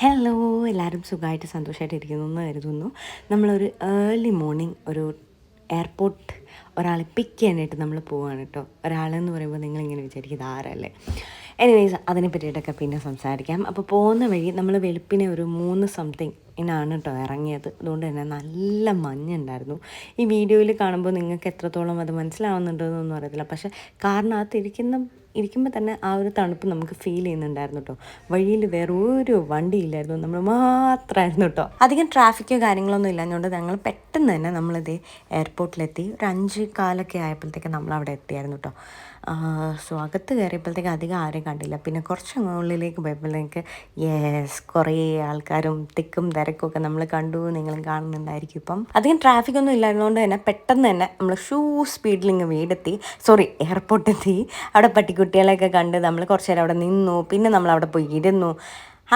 Hello എല്ലാവരും സുഖമായിട്ട് സന്തോഷമായിട്ട് ഇരിക്കുന്നു എന്ന് കരുതുന്നു. നമ്മളൊരു ഏർലി മോർണിംഗ് ഒരു എയർപോർട്ട് ഒരാളെ പിക്ക് ചെയ്യാനായിട്ട് നമ്മൾ പോവുകയാണ് കേട്ടോ. ഒരാളെന്ന് പറയുമ്പോൾ നിങ്ങളിങ്ങനെ വിചാരിക്കും ഇത് ആരല്ലേ. എനിവേസ് അതിനെ പറ്റിയിട്ടൊക്കെ പിന്നെ സംസാരിക്കാം. അപ്പോൾ പോകുന്ന വഴി നമ്മൾ വെളുപ്പിനെ ഒരു മൂന്ന് സംതിങ് ഇനാണ് കേട്ടോ ഇറങ്ങിയത്. അതുകൊണ്ട് തന്നെ നല്ല മഞ്ഞുണ്ടായിരുന്നു. ഈ വീഡിയോയിൽ കാണുമ്പോൾ നിങ്ങൾക്ക് എത്രത്തോളം അത് മനസ്സിലാവുന്നുണ്ടോ എന്നൊന്നും അറിയത്തില്ല. പക്ഷേ കാരണം ഇരിക്കുന്ന ഇരിക്കുമ്പോൾ തന്നെ ആ ഒരു തണുപ്പ് നമുക്ക് ഫീൽ ചെയ്യുന്നുണ്ടായിരുന്നു കേട്ടോ വഴിയിൽ വേറെ ഒരു വണ്ടിയില്ലായിരുന്നു. നമ്മൾ മാത്രമായിരുന്നു കേട്ടോ അധികം ട്രാഫിക്കോ കാര്യങ്ങളൊന്നും ഇല്ലാഞ്ഞുകൊണ്ട് ഞങ്ങൾ പെട്ടെന്ന് തന്നെ നമ്മളിത് എയർപോർട്ടിലെത്തി ഒരു അഞ്ച് കാലൊക്കെ ആയപ്പോഴത്തേക്ക് നമ്മൾ അവിടെ എത്തിയായിരുന്നു കേട്ടോ സോ അകത്ത് കയറിയപ്പോഴത്തേക്ക് അധികം ആരെയും കണ്ടില്ല. പിന്നെ കുറച്ച് ഉള്ളിലേക്ക് പോയപ്പോഴത്തേക്ക് യെസ് കുറേ ആൾക്കാരും തിക്കും തിരക്കും ഒക്കെ നമ്മൾ കണ്ടു നിങ്ങളും കാണുന്നുണ്ടായിരിക്കും ഇപ്പം. അധികം ട്രാഫിക് ഒന്നും ഇല്ലായിരുന്നതുകൊണ്ട് തന്നെ പെട്ടെന്ന് തന്നെ നമ്മൾ ഷൂ സ്പീഡിൽ ഇങ്ങ് വീടെത്തി. സോറി എയർപോർട്ടെത്തി അവിടെ പട്ടിക്കുട്ടികളെയൊക്കെ കണ്ട് നമ്മൾ കുറച്ച് നേരം അവിടെ നിന്നു. പിന്നെ നമ്മൾ അവിടെ പോയി ഇരുന്നു.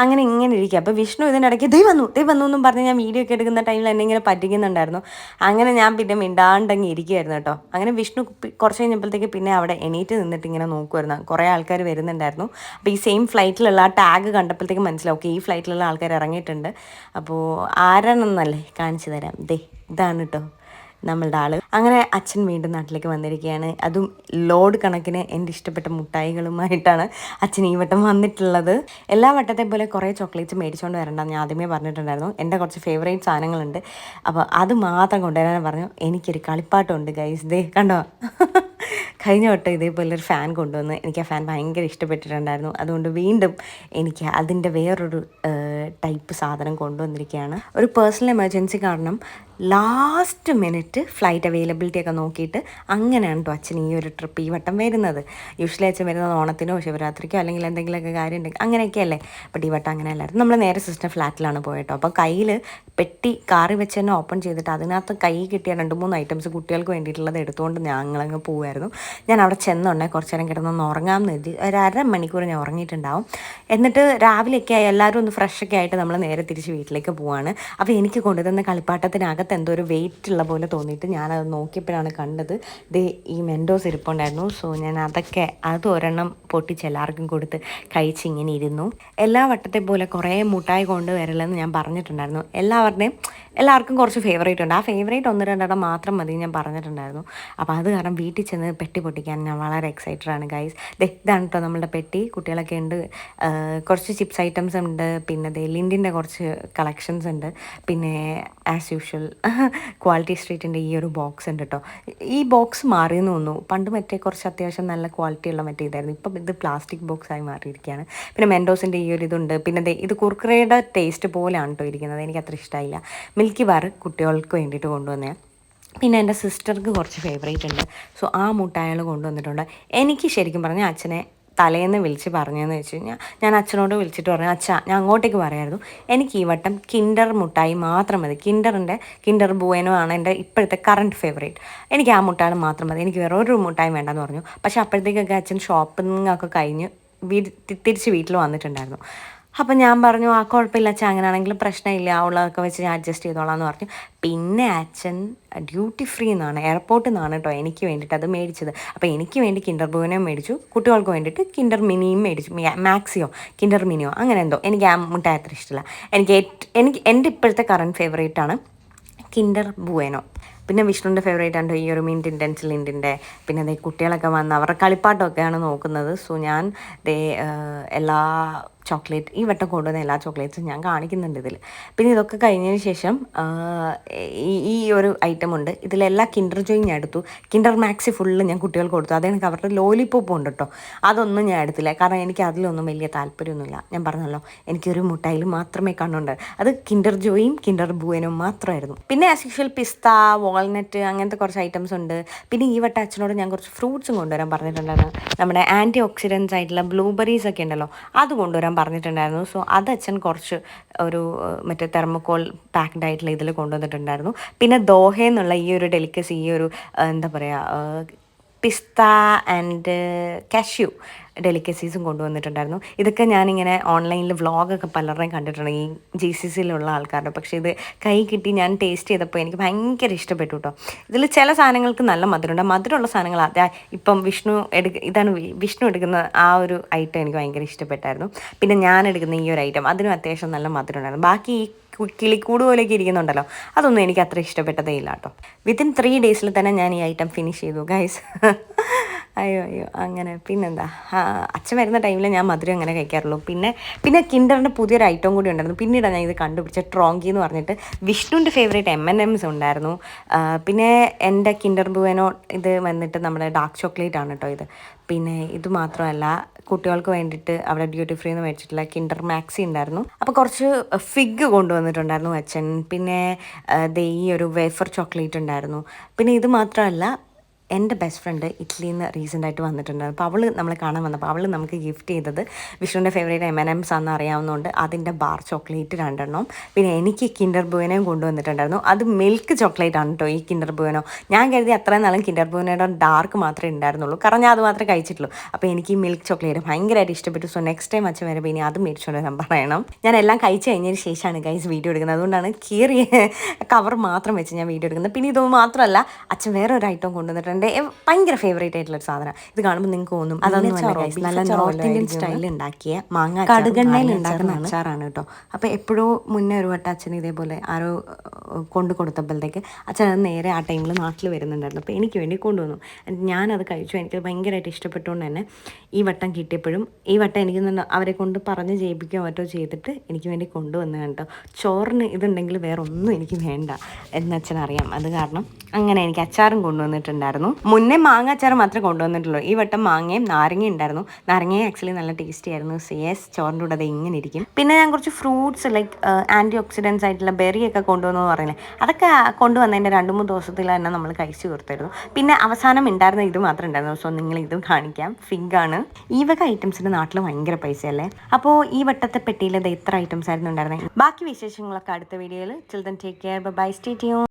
അങ്ങനെ ഇങ്ങനെ ഇരിക്കുക അപ്പോൾ വിഷ്ണു ഇതിനിടയ്ക്ക് ദൈ വന്നു ദൈ വന്നു എന്നും പറഞ്ഞ് ഞാൻ വീഡിയോ ഒക്കെ എടുക്കുന്ന ടൈമിൽ എന്നെ ഇങ്ങനെ പറ്റിക്കുന്നുണ്ടായിരുന്നു. അങ്ങനെ ഞാൻ പിന്നെ മിണ്ടാണ്ടങ്ങ് ഇരിക്കുമായിരുന്നു കേട്ടോ. അങ്ങനെ വിഷ്ണു കുറച്ച് കഴിഞ്ഞപ്പോഴത്തേക്ക് പിന്നെ അവിടെ എണീറ്റ് നിന്നിട്ട് ഇങ്ങനെ നോക്കുമായിരുന്നു കുറേ ആൾക്കാർ വരുന്നുണ്ടായിരുന്നു. അപ്പോൾ ഈ സെയിം ഫ്ലൈറ്റിലുള്ള ആ ടാഗ് കണ്ടപ്പോഴത്തേക്ക് മനസ്സിലാവും. ഈ ഫ്ലൈറ്റിലുള്ള ആൾക്കാർ ഇറങ്ങിയിട്ടുണ്ട്. അപ്പോൾ ആരാണെന്നല്ലേ കാണിച്ചു തരാം. ദേ ഇതാണ് കേട്ടോ. നമ്മളുടെ ആൾ. അങ്ങനെ അച്ഛൻ വീണ്ടും നാട്ടിലേക്ക് വന്നിരിക്കുകയാണ്. അതും ലോഡ് കണക്കിന് എന്റെ ഇഷ്ടപ്പെട്ട മുട്ടായികളുമായിട്ടാണ് അച്ഛൻ ഈ വട്ടം വന്നിട്ടുള്ളത്. എല്ലാ വട്ടത്തെ പോലെ കുറേ ചോക്ലേറ്റ്സ് മേടിച്ചുകൊണ്ട് വരണ്ട ഞാൻ ആദ്യമേ പറഞ്ഞിട്ടുണ്ടായിരുന്നു. എന്റെ കുറച്ച് ഫേവറേറ്റ് സാധനങ്ങളുണ്ട്. അപ്പോൾ അത് മാത്രം കൊണ്ടുവരാൻ പറഞ്ഞു. എനിക്കൊരു കളിപ്പാട്ടമുണ്ട് ഗൈസ് ദേ കണ്ടോ? കഴിഞ്ഞ വട്ടം ഇതേപോലെ ഒരു ഫാൻ കൊണ്ടുവന്ന് എനിക്ക് ആ ഫാൻ ഭയങ്കര ഇഷ്ടപ്പെട്ടിട്ടുണ്ടായിരുന്നു. അതുകൊണ്ട് വീണ്ടും എനിക്ക് അതിന്റെ വേറൊരു ടൈപ്പ് സാധനം കൊണ്ടുവന്നിരിക്കുകയാണ്. ഒരു പേഴ്സണൽ എമർജൻസി കാരണം ലാസ്റ്റ് മിനിറ്റ് ഫ്ലൈറ്റ് അവൈലബിലിറ്റി ഒക്കെ നോക്കിയിട്ട് അങ്ങനെയാണ് കേട്ടോ അച്ഛൻ ഈ ഒരു ട്രിപ്പ് ഈ വട്ടം വരുന്നത്. യൂഷ്വലി അച്ഛൻ വരുന്നത് ഓണത്തിനോ ശിവരാത്രിക്കോ അല്ലെങ്കിൽ എന്തെങ്കിലുമൊക്കെ കാര്യം ഉണ്ടെങ്കിൽ അങ്ങനെയൊക്കെയല്ലേ. ബട്ട് ഈ വട്ടം അങ്ങനെയല്ലായിരുന്നു നമ്മൾ നേരെ സിസ്റ്റർ ഫ്ലാറ്റിലാണ് പോയിട്ടോ. അപ്പോൾ കയ്യിൽ പെട്ടി കാറി വെച്ച് തന്നെ ഓപ്പൺ ചെയ്തിട്ട് അതിനകത്ത് കൈ കിട്ടിയ രണ്ട് മൂന്ന് ഐറ്റംസ് കുട്ടികൾക്ക് വേണ്ടിയിട്ടുള്ളത് എടുത്തുകൊണ്ട് ഞങ്ങളങ്ങ് പോവുമായിരുന്നു ഞാൻ അവിടെ ചെന്നുണ്ടേ കുറച്ച് നേരം കിടന്നൊന്ന് ഉറങ്ങാമെന്ന് എഴുതി ഒരു അര മണിക്കൂർ ഞാൻ ഉറങ്ങിയിട്ടുണ്ടാവും. എന്നിട്ട് രാവിലെയൊക്കെ ആയി എല്ലാവരും ഒന്ന് ഫ്രഷൊക്കെ ആയിട്ട് നമ്മൾ നേരെ തിരിച്ച് വീട്ടിലേക്ക് പോവാണ്. അപ്പോൾ എനിക്ക് കൊണ്ടുതന്ന കളിപ്പാട്ടത്തിനകത്ത് എന്തോ ഒരു വെയിറ്റ് ഉള്ള പോലെ തോന്നിയിട്ട് ഞാനത് നോക്കിയപ്പോഴാണ് കണ്ടത്. ദേ ഈ മെൻഡോസ് ഇരിപ്പുണ്ടായിരുന്നു. സോ ഞാൻ അതൊക്കെ അത് ഒരെണ്ണം പൊട്ടിച്ച് എല്ലാവർക്കും കൊടുത്ത് കഴിച്ച് ഇങ്ങനെ ഇരുന്നു. എല്ലാ വട്ടത്തെ പോലെ കുറേ മുട്ടായി കൊണ്ടുവരലെന്ന് ഞാൻ പറഞ്ഞിട്ടുണ്ടായിരുന്നു. എല്ലാവരുടെയും എല്ലാവർക്കും കുറച്ച് ഫേവറേറ്റ് ഉണ്ട്. ആ ഫേവറേറ്റ് ഒന്ന് രണ്ടെണ്ണം മാത്രം മതി ഞാൻ പറഞ്ഞിട്ടുണ്ടായിരുന്നു. അപ്പോൾ അത് കാരണം വീട്ടിൽ ചെന്ന് പെട്ടി പൊട്ടിക്കാൻ ഞാൻ വളരെ എക്സൈറ്റഡ് ആണ് ഗൈസ് ദേ ഇതാണ് കേട്ടോ നമ്മളുടെ പെട്ടി. കുട്ടികളൊക്കെ ഉണ്ട്. കുറച്ച് ചിപ്സ് ഐറ്റംസ് ഉണ്ട്. പിന്നെ ദേ ലിൻഡിന്റെ കുറച്ച് കളക്ഷൻസ് ഉണ്ട്. പിന്നെ ആസ് യൂഷ്വൽ ക്വാളിറ്റി സ്ട്രീറ്റിന്റെ ഈ ഒരു ബോക്സ് ഉണ്ട് കേട്ടോ ഈ ബോക്സ് മാറിയെന്ന് തോന്നുന്നു. പണ്ട് മറ്റേ കുറച്ച് അത്യാവശ്യം നല്ല ക്വാളിറ്റി ഉള്ള മറ്റേ ഇതായിരുന്നു. ഇപ്പം ഇത് പ്ലാസ്റ്റിക് ബോക്സ് ആയി മാറിയിരിക്കുകയാണ്. പിന്നെ മെൻഡോസിന്റെ ഈ ഒരു ഇതുണ്ട്. പിന്നെ ഇത് കുർക്കറയുടെ ടേസ്റ്റ് പോലെയാണ് കേട്ടോ ഇരിക്കുന്നത്. എനിക്ക് അത്ര ഇഷ്ടമായില്ല മിൽക്കി ബാർ കുട്ടികൾക്ക് വേണ്ടിയിട്ട് കൊണ്ടുവന്നേ പിന്നെ എന്റെ സിസ്റ്റർക്ക് കുറച്ച് ഫേവറേറ്റ് ഉണ്ട്. സോ ആ മുട്ടായകൾ കൊണ്ടുവന്നിട്ടുണ്ട്. എനിക്ക് ശരിക്കും പറഞ്ഞാൽ അച്ഛനെ തലേന്ന് വിളിച്ച് പറഞ്ഞതെന്ന് വെച്ച് കഴിഞ്ഞാൽ ഞാൻ അച്ഛനോട് വിളിച്ചിട്ട് പറഞ്ഞു അച്ഛാ ഞാൻ അങ്ങോട്ടേക്ക് പറയായിരുന്നു. എനിക്ക് ഈ വട്ടം കിൻഡർ മുട്ടായി മാത്രം മതി. കിൻഡറിന്റെ കിൻഡർ ബുവനോ ആണ് എന്റെ ഇപ്പോഴത്തെ കറണ്ട് ഫേവറേറ്റ് എനിക്ക് ആ മുട്ടായി മാത്രം മതി. എനിക്ക് വേറെ ഒരു മുട്ടായും വേണ്ടെന്ന് പറഞ്ഞു. പക്ഷേ അപ്പോഴത്തേക്കൊക്കെ അച്ഛൻ ഷോപ്പിംഗ് ഒക്കെ കഴിഞ്ഞ് വീട് തിരിച്ച് വീട്ടിൽ വന്നിട്ടുണ്ടായിരുന്നു. അപ്പം ഞാൻ പറഞ്ഞു ആ കുഴപ്പമില്ല അച്ഛൻ അങ്ങനെയാണെങ്കിലും പ്രശ്നമില്ല. ഉള്ളതൊക്കെ വെച്ച് ഞാൻ അഡ്ജസ്റ്റ് ചെയ്തോളാം എന്ന് പറഞ്ഞു. പിന്നെ അച്ഛൻ ഡ്യൂട്ടി ഫ്രീ എന്നാണ് എയർപോർട്ടിൽ നിന്നാണ് കേട്ടോ എനിക്ക് വേണ്ടിയിട്ട് അത് മേടിച്ചത്. അപ്പോൾ എനിക്ക് വേണ്ടി കിൻഡർ ബുവനും മേടിച്ചു. കുട്ടികൾക്ക് വേണ്ടിയിട്ട് കിൻഡർ മിനിയും മേടിച്ചു. മാക്സിയോ കിൻഡർ മിനിയോ അങ്ങനെ എന്തോ. എനിക്ക് ആ മുട്ടായ അത്ര ഇഷ്ടമില്ല എനിക്ക് എനിക്ക് എന്റെ ഇപ്പോഴത്തെ കറണ്ട് ഫേവറേറ്റ് ആണ് കിൻഡർ ബുവേനോ പിന്നെ വിഷ്ണുവിന്റെ ഫേവറേറ്റ് ആണ് ഈ ഒരു മിന്റ് ഇന്റൻസ് ഇന്റിന്റെ പിന്നെ ദേ കുട്ടികളൊക്കെ വന്ന് അവരുടെ കളിപ്പാട്ടമൊക്കെയാണ് നോക്കുന്നത്. സോ ഞാൻ ദേ എല്ലാ ചോക്ലേറ്റ് ഈ വട്ടം കൊണ്ടുവന്ന എല്ലാ ചോക്ലേറ്റ്സും ഞാൻ കാണിക്കുന്നുണ്ട് ഇതിൽ പിന്നെ ഇതൊക്കെ കഴിഞ്ഞതിന് ശേഷം ഈ ഒരു ഐറ്റം ഉണ്ട്. ഇതിലെല്ലാ കിൻഡർ ജോയും ഞാൻ എടുത്തു. കിൻഡർ മാക്സി ഫുള്ള് ഞാൻ കുട്ടികൾക്ക് കൊടുത്തു. അതെനിക്ക് അവരുടെ ലോലിപ്പോപ്പ് ഉണ്ട് കേട്ടോ അതൊന്നും ഞാൻ എടുത്തില്ല. കാരണം എനിക്ക് അതിലൊന്നും വലിയ താല്പര്യമൊന്നുമില്ല. ഞാൻ പറഞ്ഞല്ലോ എനിക്കൊരു മുട്ടായിൽ മാത്രമേ കാണുന്നുണ്ട് അത് കിൻഡർ ജോയും കിൻഡർ ബുവനും മാത്രമായിരുന്നു. പിന്നെ ആസ് യൂഷ്വൽ പിസ്ത വാൾനട്ട് അങ്ങനത്തെ കുറച്ച് ഐറ്റംസ് ഉണ്ട്. പിന്നെ ഈ വട്ടം അച്ഛനോട് ഞാൻ കുറച്ച് ഫ്രൂട്ട്സും കൊണ്ടുവരാൻ പറഞ്ഞിട്ടുണ്ടായിരുന്നു. നമ്മുടെ ആന്റി ഓക്സിഡൻസ് ആയിട്ടുള്ള ബ്ലൂബെറീസ് ഒക്കെ ഉണ്ടല്ലോ അത് കൊണ്ടുവരാൻ പറഞ്ഞിട്ടുണ്ടായിരുന്നു. സോ അത് അച്ഛൻ കുറച്ച് ഒരു മറ്റേ തെർമോക്കോൾ പാക്ഡ് ആയിട്ടുള്ള ഇതിൽ കൊണ്ടുവന്നിട്ടുണ്ടായിരുന്നു. പിന്നെ ദോഹ എന്നുള്ള ഈ ഒരു ഡെലിക്കസി ഈ ഒരു എന്താ പറയുക പിസ്ത ആൻഡ് കാഷ്യൂ ഡെലിക്കസീസും കൊണ്ടുവന്നിട്ടുണ്ടായിരുന്നു. ഇതൊക്കെ ഞാനിങ്ങനെ ഓൺലൈനിൽ വ്ളോഗൊക്കെ പലരുടെയും കണ്ടിട്ടുണ്ട്. ഈ ജി സി സിയിലുള്ള ആൾക്കാരുടെ. പക്ഷേ ഇത് കൈ കിട്ടി ഞാൻ ടേസ്റ്റ് ചെയ്തപ്പോൾ എനിക്ക് ഭയങ്കര ഇഷ്ടപ്പെട്ടു കേട്ടോ ഇതിൽ ചില സാധനങ്ങൾക്ക് നല്ല മധുരമുണ്ട്. മധുരമുള്ള സാധനങ്ങൾ അതാ ഇപ്പം വിഷ്ണു എടുക്ക ഇതാണ് വിഷ്ണു എടുക്കുന്ന ആ ഒരു ഐറ്റം എനിക്ക് ഭയങ്കര ഇഷ്ടപ്പെട്ടായിരുന്നു. പിന്നെ ഞാൻ എടുക്കുന്ന ഈ ഒരു ഐറ്റം അതിനും അത്യാവശ്യം നല്ല മധുരമുണ്ടായിരുന്നു. ബാക്കി ഈ കിളിക്കൂട് പോലെയൊക്കെ ഇരിക്കുന്നുണ്ടല്ലോ. അതൊന്നും എനിക്ക് അത്ര ഇഷ്ടപ്പെട്ടതേ ഇല്ല കേട്ടോ. വിത്തിൻ ത്രീ ഡേയ്സിൽ തന്നെ ഞാൻ ഈ ഐറ്റം ഫിനിഷ് ചെയ്തു ഗൈസ് അയ്യോ അയ്യോ അങ്ങനെ. പിന്നെന്താ? അച്ഛൻ വരുന്ന ടൈമിൽ ഞാൻ മധുരം അങ്ങനെ കഴിക്കാറുള്ളൂ. പിന്നെ പിന്നെ കിൻഡറിന്റെ പുതിയൊരു ഐറ്റം കൂടി ഉണ്ടായിരുന്നു. പിന്നീടാണ് ഞാൻ ഇത് കണ്ടുപിടിച്ച ട്രോങ്കി എന്ന് പറഞ്ഞിട്ട് വിഷ്ണുവിന്റെ ഫേവറേറ്റ് എം എൻ എംസ് ഉണ്ടായിരുന്നു പിന്നെ എന്റെ കിൻഡർ ബുവനോ ഇത് വന്നിട്ട് നമ്മുടെ ഡാർക്ക് ചോക്ലേറ്റ് ആണ് കേട്ടോ ഇത്. പിന്നെ ഇത് മാത്രമല്ല കുട്ടികൾക്ക് വേണ്ടിയിട്ട് അവിടെ ഡ്യൂട്ടി ഫ്രീ എന്ന് മേടിച്ചിട്ടുള്ള കിൻഡർ മാക്സി ഉണ്ടായിരുന്നു. അപ്പോൾ കുറച്ച് ഫിഗ് കൊണ്ടുവന്നിട്ടുണ്ടായിരുന്നു അച്ഛൻ. പിന്നെ ഈ ഒരു വേഫർ ചോക്ലേറ്റ് ഉണ്ടായിരുന്നു. പിന്നെ ഇത് മാത്രമല്ല എന്റെ ബെസ്റ്റ് ഫ്രണ്ട് ഇറ്റലിയിൽ നിന്ന് റീസെന്റ് ആയിട്ട് വന്നിട്ടുണ്ടായിരുന്നു അപ്പോൾ അവൾ നമ്മളെ കാണാൻ വന്നപ്പോൾ അവൾ നമുക്ക് ഗിഫ്റ്റ് ചെയ്തത് വിഷ്ണുവിന്റെ ഫേവറേറ്റ് എം എൻ എംസ് ആണെന്ന് അറിയാവുന്നതുകൊണ്ട് അതിന്റെ ബാർ ചോക്ലേറ്റ് രണ്ടെണ്ണം. പിന്നെ എനിക്ക് കിൻഡർ ബുവനെയും കൊണ്ടുവന്നിട്ടുണ്ടായിരുന്നു. അത് മിൽക്ക് ചോക്ലേറ്റ് ആണ് കേട്ടോ ഈ കിൻഡർ ബുവനോ ഞാൻ കരുതി അത്രയും നാളും കിൻഡർ ബുവനയുടെ ഡാർക്ക് മാത്രമേ ഉണ്ടായിരുന്നുള്ളൂ. കാരണം ഞാൻ അത് മാത്രമേ കഴിച്ചിട്ടുള്ളൂ. അപ്പോൾ എനിക്ക് ഈ മിൽക്ക് ചോക്ലേറ്റ് ഭയങ്കരമായിട്ട് ഇഷ്ടപ്പെട്ടു. സോ നെക്സ്റ്റ് ടൈം അച്ഛൻ വരുമ്പോൾ ഇനി അത് മേടിച്ചുകൊണ്ട് ഞാൻ പറയണം. ഞാൻ എല്ലാം കഴിച്ചു കഴിഞ്ഞതിന് ശേഷമാണ് ഗൈസ് വീഡിയോ എടുക്കുന്നത്. അതുകൊണ്ടാണ് കീറിയ കവർ മാത്രം വെച്ച് ഞാൻ വീഡിയോ എടുക്കുന്നത്. പിന്നെ ഇത് മാത്രമല്ല അച്ഛൻ വേറെ ഒരു ഐറ്റം കൊണ്ടുവന്നിട്ടുണ്ട്. എന്റെ ഭയങ്കര ഫേവറേറ്റ് ആയിട്ടുള്ള ഒരു സാധനം. ഇത് കാണുമ്പോൾ നിങ്ങൾക്ക് തോന്നും അതൊന്നും. നല്ല നോർത്ത് ഇന്ത്യൻ സ്റ്റൈലിൽ ഉണ്ടാക്കിയ മാങ്ങ കടുകണ്ണയിൽ ഉണ്ടാക്കുന്ന അച്ചാറാണ് കേട്ടോ. അപ്പോൾ എപ്പോഴോ മുന്നേ ഒരു വട്ടം അച്ഛൻ ഇതേപോലെ ആരോ കൊണ്ടു കൊടുത്തപ്പോഴത്തേക്ക് അച്ഛൻ അത് നേരെ ആ ടൈമിൽ നാട്ടിൽ വരുന്നുണ്ടായിരുന്നു. അപ്പോൾ എനിക്ക് വേണ്ടി കൊണ്ടുവന്നു ഞാനത് കഴിച്ചു. എനിക്ക് ഭയങ്കരമായിട്ട് ഇഷ്ടപ്പെട്ടുകൊണ്ട് തന്നെ ഈ വട്ടം കിട്ടിയപ്പോഴും ഈ വട്ടം എനിക്ക് അവരെ കൊണ്ട് പറഞ്ഞ് ജയിപ്പിക്കുകയോ മറ്റോ ചെയ്തിട്ട് എനിക്ക് വേണ്ടി കൊണ്ടുവന്നു കേട്ടോ ചോറിന് ഇതുണ്ടെങ്കിൽ വേറെ ഒന്നും എനിക്ക് വേണ്ട എന്ന് അച്ഛൻ അറിയാം അത് കാരണം അങ്ങനെ എനിക്ക് അച്ചാറും കൊണ്ടുവന്നിട്ടുണ്ടായിരുന്നു മുന്നേ മാങ്ങ അച്ചാർ മാത്രമേ കൊണ്ടുവന്നിട്ടുള്ളൂ. ഈ വട്ടം മാങ്ങയും നാരങ്ങയും ഉണ്ടായിരുന്നു. നാരങ്ങയും ആക്ച്വലി നല്ല ടേസ്റ്റി ആയിരുന്നു. സിയസ് ചോറിന്റെ കൂടെ അത് ഇങ്ങനെ ഇരിക്കും. പിന്നെ ഞാൻ കുറച്ച് ഫ്രൂട്ട്സ് ലൈക്ക് ആന്റി ഓക്സിഡൻസ് ആയിട്ടുള്ള ഒക്കെ കൊണ്ടുവന്നു പറയുന്നത്. അതൊക്കെ കൊണ്ടുവന്നതിന്റെ രണ്ട് മൂന്ന് ദിവസത്തിൽ തന്നെ നമ്മൾ കഴിച്ചു കൊടുത്തായിരുന്നു പിന്നെ അവസാനം ഉണ്ടായിരുന്ന ഇത് മാത്രം ഉണ്ടായിരുന്നു സോ നിങ്ങൾ ഇതും കാണിക്കാം. ഫിഗ് ആണ്. ഈ വക ഐറ്റംസിന് നാട്ടിൽ ഭയങ്കര പൈസയല്ലേ? അപ്പോൾ ഈ വട്ടത്തെ പെട്ടിയിൽ ഇത് ഇത്ര ഐറ്റംസ് ആയിരുന്നു ഉണ്ടായിരുന്നത്? ബാക്കി വിശേഷങ്ങളൊക്കെ അടുത്ത വീഡിയോയിൽ children take care bye stay tune